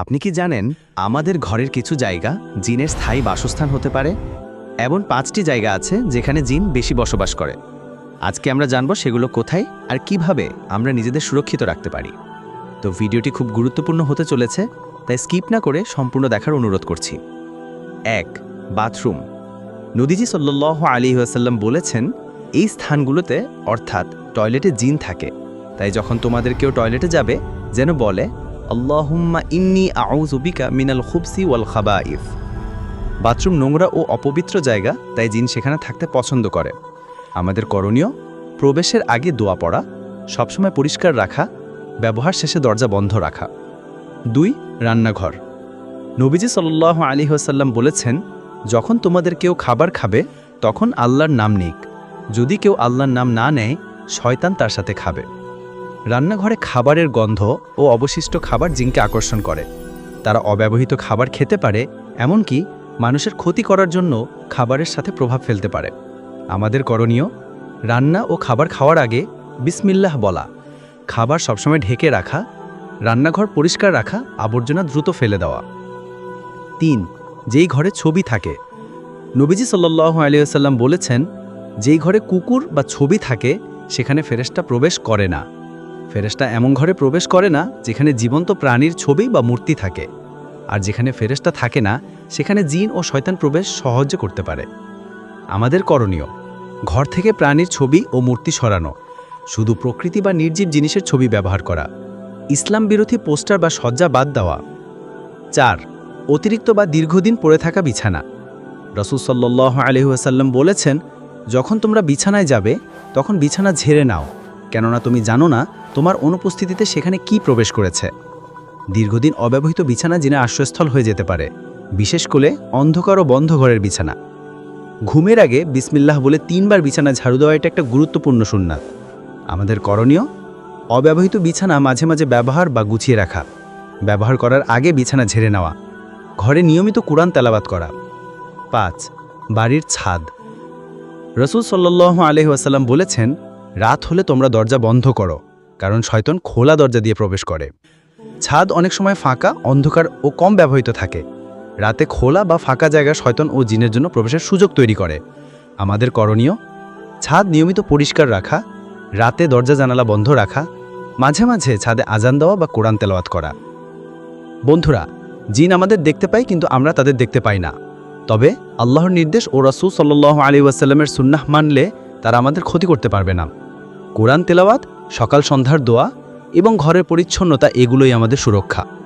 আপনি কি জানেন আমাদের ঘরের কিছু জায়গা জিনের স্থায়ী বাসস্থান হতে পারে? এমন পাঁচটি জায়গা আছে যেখানে জিন বেশি বসবাস করে। আজকে আমরা জানব সেগুলো কোথায় আর কীভাবে আমরা নিজেদের সুরক্ষিত রাখতে পারি। তো ভিডিওটি খুব গুরুত্বপূর্ণ হতে চলেছে, তাই স্কিপ না করে সম্পূর্ণ দেখার অনুরোধ করছি। এক, বাথরুম। নদীজি সাল্লাহ আলী আসাল্লাম বলেছেন, এই স্থানগুলোতে অর্থাৎ টয়লেটে জিন থাকে। তাই যখন তোমাদের কেউ টয়লেটে যাবে, যেন বলে আল্লাহুম্মা ইন্নি আউজুবিকা মিনাল খুবসি ওয়াল খাবাইফ। বাথরুম নোংরা ও অপবিত্র জায়গা, তাই জিন সেখানে থাকতে পছন্দ করে। আমাদের করণীয়, প্রবেশের আগে দোয়া পড়া, সবসময় পরিষ্কার রাখা, ব্যবহার শেষে দরজা বন্ধ রাখা। দুই, রান্নাঘর। নবীজি সাল্লাহ আলী হাসাল্লাম বলেছেন, যখন তোমাদের কেউ খাবার খাবে, তখন আল্লাহর নাম নিক। যদি কেউ আল্লাহর নাম না নেয়, শয়তান তার সাথে খাবে। রান্নাঘরে খাবারের গন্ধ ও অবশিষ্ট খাবার জিনকে আকর্ষণ করে। তারা অব্যবহৃত খাবার খেতে পারে, এমনকি মানুষের ক্ষতি করার জন্য খাবারের সাথে প্রভাব ফেলতে পারে। আমাদের করণীয়, রান্না ও খাবার খাওয়ার আগে বিসমিল্লাহ বলা। খাবার সবসময় ঢেকে রাখা, রান্নাঘর পরিষ্কার রাখা, আবর্জনা দ্রুত ফেলে দেওয়া। তিন, যেই ঘরে ছবি থাকে। নবীজি সাল্লাহ আলিয়াল্লাম বলেছেন, যেই ঘরে কুকুর বা ছবি থাকে, সেখানে ফেরেশতা প্রবেশ করে না। ফেরেশতা এমন ঘরে প্রবেশ করে না যেখানে জীবন্ত প্রাণীর ছবি বা মূর্তি থাকে। আর যেখানে ফেরেশতা থাকে না, সেখানে জিন ও শয়তান প্রবেশ সহজে করতে পারে। আমাদের করণীয়, ঘর থেকে প্রাণীর ছবি ও মূর্তি সরানো, শুধু প্রকৃতি বা নির্জীব জিনিসের ছবি ব্যবহার করা, ইসলাম বিরোধী পোস্টার বা সজ্জা বাদ দেওয়া। চার, অতিরিক্ত বা দীর্ঘদিন পড়ে থাকা বিছানা। রসুল সাল্লাহ আলহিহাসাল্লাম বলেছেন, যখন তোমরা বিছানায় যাবে, তখন বিছানা ঝেড়ে নাও। কেননা তুমি জানো না তোমার অনুপস্থিতিতে সেখানে কি প্রবেশ করেছে। দীর্ঘদিন অব্যবহৃত বিছানা জিনে আশ্রয়স্থল হয়ে যেতে পারে, বিশেষ করে অন্ধকার ও বন্ধ ঘরের বিছানা। ঘুমের আগে বিসমিল্লাহ বলে তিনবার বিছানা ঝাড়ু দেওয়া এটা একটা গুরুত্বপূর্ণ সুন্নাত। আমাদের করণীয়, অব্যবহৃত বিছানা মাঝে মাঝে ব্যবহার বা গুছিয়ে রাখা। ব্যবহার করার আগে বিছানা ঝেড়ে নেওয়া। ঘরে নিয়মিত কোরআন তেলাবাত করা। পাঁচ, বাড়ির ছাদ। রসুল সাল্লাহ আলহিহাসাল্লাম বলেছেন রাত হলে তোমরা দরজা বন্ধ করো, কারণ শয়তন খোলা দরজা দিয়ে প্রবেশ করে। ছাদ অনেক সময় ফাঁকা, অন্ধকার ও কম ব্যবহৃত থাকে। রাতে খোলা বা ফাঁকা জায়গা শয়তন ও জিনের জন্য প্রবেশের সুযোগ তৈরি করে। আমাদের করণীয়, ছাদ নিয়মিত পরিষ্কার রাখা, রাতে দরজা জানালা বন্ধ রাখা, মাঝে মাঝে ছাদে আজান দেওয়া বা কোরআন তেলাওয়াত করা। বন্ধুরা, জিন আমাদের দেখতে পাই কিন্তু আমরা তাদের দেখতে পাই না। তবে আল্লাহর নির্দেশ ও রাসুল সাল্লাহ আলী ওয়াসাল্লামের সুন্নাহ মানলে তারা আমাদের ক্ষতি করতে পারবে না। কোরআন তেলাওয়াত সকাল সন্ধ্যার দোয়া এবং ঘরের পরিচ্ছন্নতা এগুলোই আমাদের সুরক্ষা।